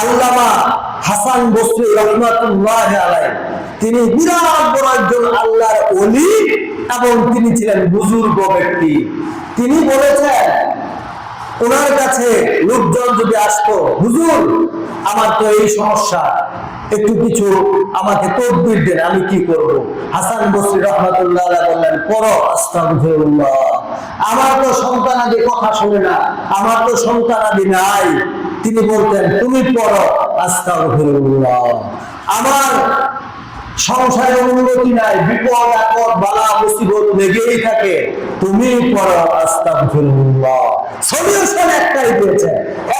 আল্লামা হাসান বসরি রহমাতুল্লাহ আলাই তিনি বিরাট বড় একজন আল্লাহর অলি এবং তিনি ছিলেন বুজুর্গ ব্যক্তি। তিনি বলেছেন, ওনার কাছে লোকজন যদি আসতো, হুজুর, আমার তো এই সমস্যা। একটু কিছু আমাকে তদবির দেন, আমি কি করব? হাসান বসরি রহমাতুল্লাহ বললেন, পড়ো, আস্তাগফিরুল্লাহ। আমার তো সন্তানাদি কথা শুনে না, আমার তো সন্তানাদি নাই। তিনি বলতেন, তুমি পড়ো, আস্তাগফিরুল্লাহ। আমার সংসারে উন্নতি নাই, বিপদ, আপদ, বালা, মুসিবত লেগেই থাকে। তুমি পড়ো, আস্তাগফিরুল্লাহ। সলিউশন একটাই পেয়েছে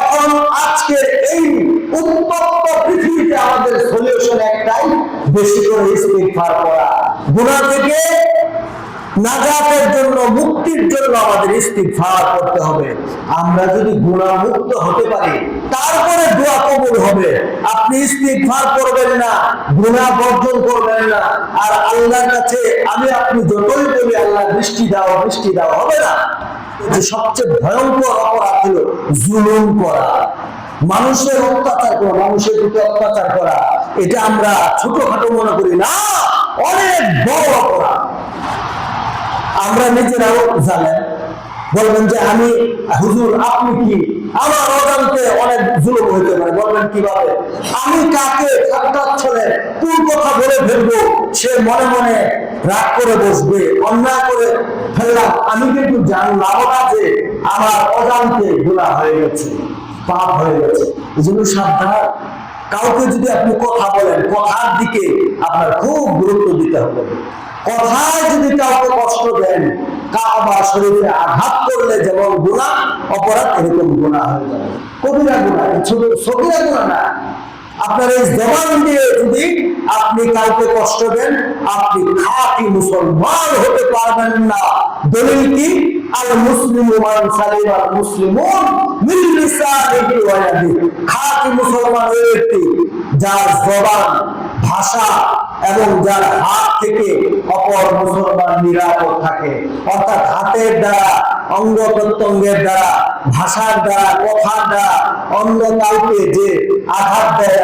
এখন আজকের এই উত্তপ্ত পৃথিবীতে আমাদের সলিউশন একটাই, বেশি করে ইস্তিগফার করা। গুনাহ থেকে নাজাতের জন্য, মুক্তির জন্য আমাদের ইস্তিগফার করতে হবে। আমরা যদি গুনাহ মুক্ত হতে পারি, তারপরে দোয়া কবুল হবে। আপনি ইস্তিগফার করবেন না, গুনাহ বর্জন করবেন না। আর আল্লাহর কাছে আমি আপনি যতই বলি, আল্লাহ বৃষ্টি দাও বৃষ্টি দাও, হবে না। যে সবচেয়ে ভয়ঙ্কর অপরাধ হলো জুলুম করা। মানুষের অত্যাচার করা, মানুষের প্রতি অত্যাচার করা। এটা আমরা ছোটখাটো মনে করি না, অনেক বড় অপরাধ। আমরা নিজেরাও জানেন বলবেন যে আমি, হুজুর, আপনি কি? আমার অজান্তে অনেক জুলুম হইতে পারে, বলবেন কীভাবে? আমি কাকে ঠাট্টার ছলে কোন কথা বলে ফেলব? সে মনে মনে রাগ করে বসবে, অন্যায় করে ফেললাম। আমি কিন্তু জানলাম না যে আমার অজান্তে গুণা হয়ে গেছে, পাপ হয়ে গেছে। এই জন্য সাবধান। কাউকে যদি আপনি কথা বলেন, কথার দিকে আপনার খুব গুরুত্ব দিতে হবে। কথায় যদি কাউকে কষ্ট দেন, কাবা শরীরে আঘাত করলে যেমন গুণা অপরাধ এরকম গুণা হয়ে যাবে। কবিরা গুণা সবিরা গুণা না। আপনার এই জবান দিয়ে যদি আপনি কাউকে কষ্ট দেন, আপনি খাঁটি মুসলমান হতে পারবেন না। দলিল কি? আল মুসলিম মান সালিম, আল মুসলিমুন মিন মুসলমান ওই ব্যক্তি যার জবান, ভাষা এবং যার হাত থেকে অপর মুসলমান নিরাপদ থাকে, অর্থাৎ হাতের দ্বারা, অঙ্গ প্রত্যঙ্গের দ্বারা, ভাষার দ্বারা, কথার দ্বারা, অন্য কাউকে যে আঘাত দেয়